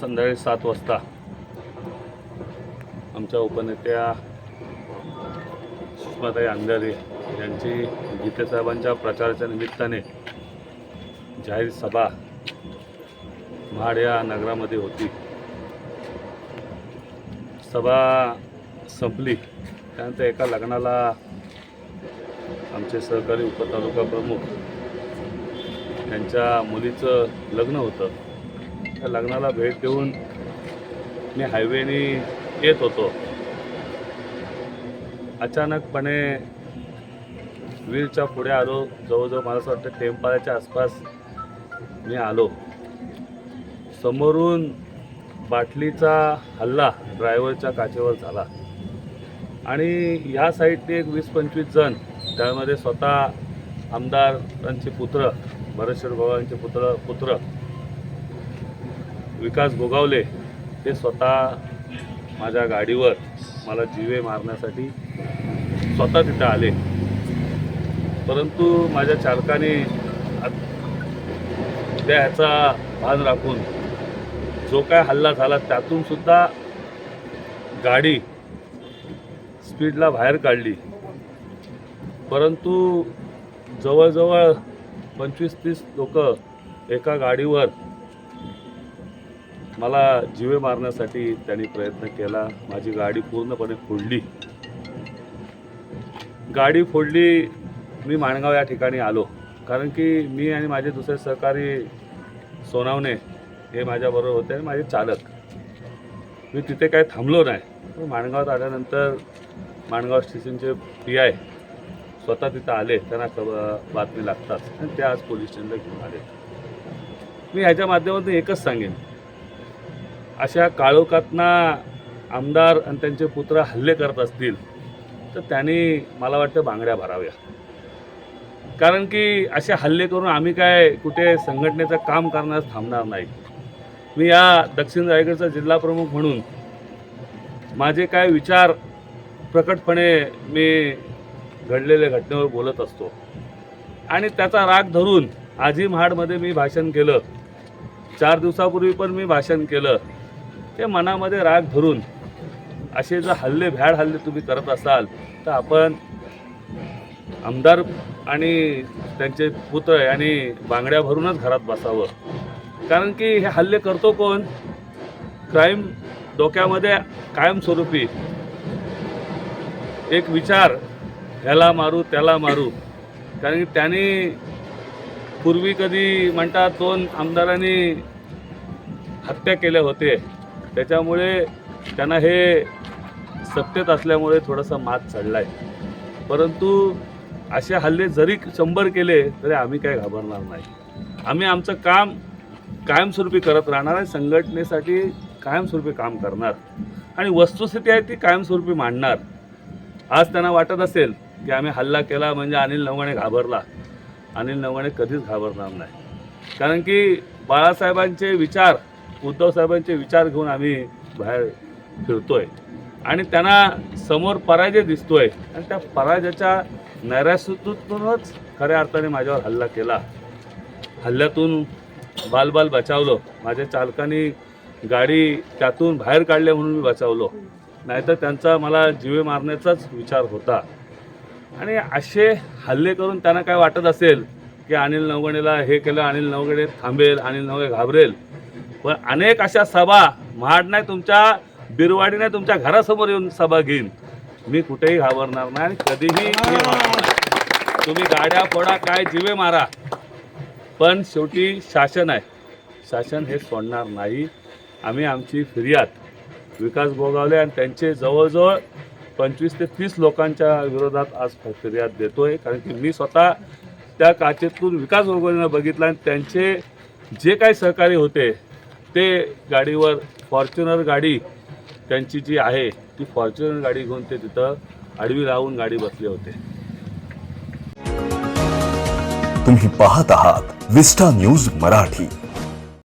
संध्याकाळी सात वाजता आमच्या उपनेत्या सुषमाताई अंधारे यांची गीतेसाहेबांच्या प्रचाराच्या निमित्ताने जाहीर सभा महाड या नगरामध्ये होती. सभा संपली. त्यानंतर एका लग्नाला आमचे सहकारी उपतालुका प्रमुख यांच्या मुलीचं लग्न होतं. त्या लग्नाला भेट देऊन मी हायवेने येत होतो. अचानकपणे वीरच्या पुढे आलो. जवळजवळ मला असं वाटतं टेम्पाळ्याच्या आसपास मी आलो. समोरून बाटलीचा हल्ला ड्रायव्हरच्या काचेवर झाला. आणि ह्या साईडने एक वीस पंचवीस जण त्यामध्ये स्वतः आमदारांचे पुत्र भरतशेठ भगवानचे पुत्र पुत्र विकास भोगावले ते स्वतः माझ्या गाडीवर मला जीवे मारण्यासाठी स्वतः तिथं आले. परंतु माझ्या चालकाने त्या ह्याचा भान राखून जो काय हल्ला झाला त्यातून सुद्धा गाडी स्पीडला बाहेर काढली. परंतु जवळजवळ पंचवीस तीस लोक एका गाडीवर मला जीवे मारण्यासाठी त्यांनी प्रयत्न केला. माझी गाडी पूर्णपणे फोडली. गाडी फोडली मी माणगाव या ठिकाणी आलो. कारण की मी आणि माझे दुसरे सहकारी सोनावणे हे माझ्याबरोबर होते आणि माझे चालक. मी तिथे काही थांबलो नाही. पण माणगावात आल्यानंतर माणगाव स्टेशनचे पी आय स्वतः तिथं आले. त्यांना खबर बातमी लागतात आणि ते आज पोलीस स्टेशनला घेऊन आले. मी ह्याच्या माध्यमातून एकच सांगेन. अशा काळोखातना आमदार आणि त्यांचे पुत्र हल्ले करत असतील तर त्यांनी मला वाटतं बांगड्या भराव्या. कारण की असे हल्ले करून आम्ही काय कुठे संघटनेचं काम करण्यास थांबणार नाही. मी या दक्षिण रायगडचा जिल्हा प्रमुख म्हणून माझे काय विचार प्रकटपणे मी घडलेल्या घटनेवर बोलत असतो. आणि त्याचा राग धरून आजी महाडमध्ये मी भाषण केलं. चार दिवसापूर्वी पण मी भाषण केलं. ते मनामध्ये राग धरून असे जर हल्ले भ्याड हल्ले तुम्ही करत असाल तर आपण आमदार आणि त्यांचे पुतळे आणि बांगड्या भरूनच घरात बसावं. कारण की हे हल्ले करतो कोण? क्राईम डोक्यामध्ये कायमस्वरूपी. एक विचार ह्याला मारू त्याला मारू. कारण की त्याने पूर्वी कधी म्हणतात दोन आमदारांनी हत्या केल्या होते त्याच्यामुळे त्यांना हे सत्तेत असल्यामुळे थोडासा मात चढला आहे परंतु असे हल्ले जरी शंभर केले तरी आम्ही काय घाबरणार नाही. आम्ही आमचं काम कायमस्वरूपी करत राहणार आहे. संघटनेसाठी कायमस्वरूपी काम करणार. आणि वस्तुस्थिती आहे ती कायमस्वरूपी मांडणार. आज त्यांना वाटत असेल की आम्ही हल्ला केला म्हणजे अनिल नवगणे घाबरला. अनिल नवगणे कधीच घाबरणार नाही. कारण की बाळासाहेबांचे विचार उद्धवसाहेबांचे विचार घेऊन आम्ही बाहेर फिरतोय. आणि त्यांना समोर पराजय दिसतोय. आणि त्या पराजयाच्या नैराश्यतूनच खऱ्या अर्थाने माझ्यावर हल्ला केला. हल्ल्यातून बालबाल बचावलं. माझ्या चालकाने गाडी त्यातून बाहेर काढल्या म्हणून मी बचावलो. नाहीतर त्यांचा मला जीवे मारण्याचाच विचार होता. आणि असे हल्ले करून त्यांना काय वाटत असेल की अनिल नवगणेला हे केलं अनिल नवगणे थांबेल अनिल नवगणे घाबरेल? पण अनेक अशा सभा महाड नाही तुमच्या बिरवाडी नाही तुमच्या घरासमोर येऊन सभा घेईन. मी कुठेही घाबरणार नाही आणि कधीही तुम्ही गाड्या फोडा काय जीवे मारा. पण शेवटी शासन आहे. शासन हे सोडणार नाही. आम्ही आमची फिर्याद विकास गोगावले आणि त्यांचे जवळजवळ पंचवीस ते तीस लोकांच्या विरोधात आज फिर्याद देतोय. कारण की मी स्वतः त्या काचेतून विकास गोगावलेंना बघितलं आणि त्यांचे जे काही सहकारी होते ते गाडीवर फॉर्च्युनर गाडी त्यांची जी आहे ती फॉर्च्युनर गाडी घेऊन ते तिथं आडवी लावून गाडी बसले होते. तुम्ही पाहत आहात विस्टा न्यूज मराठी.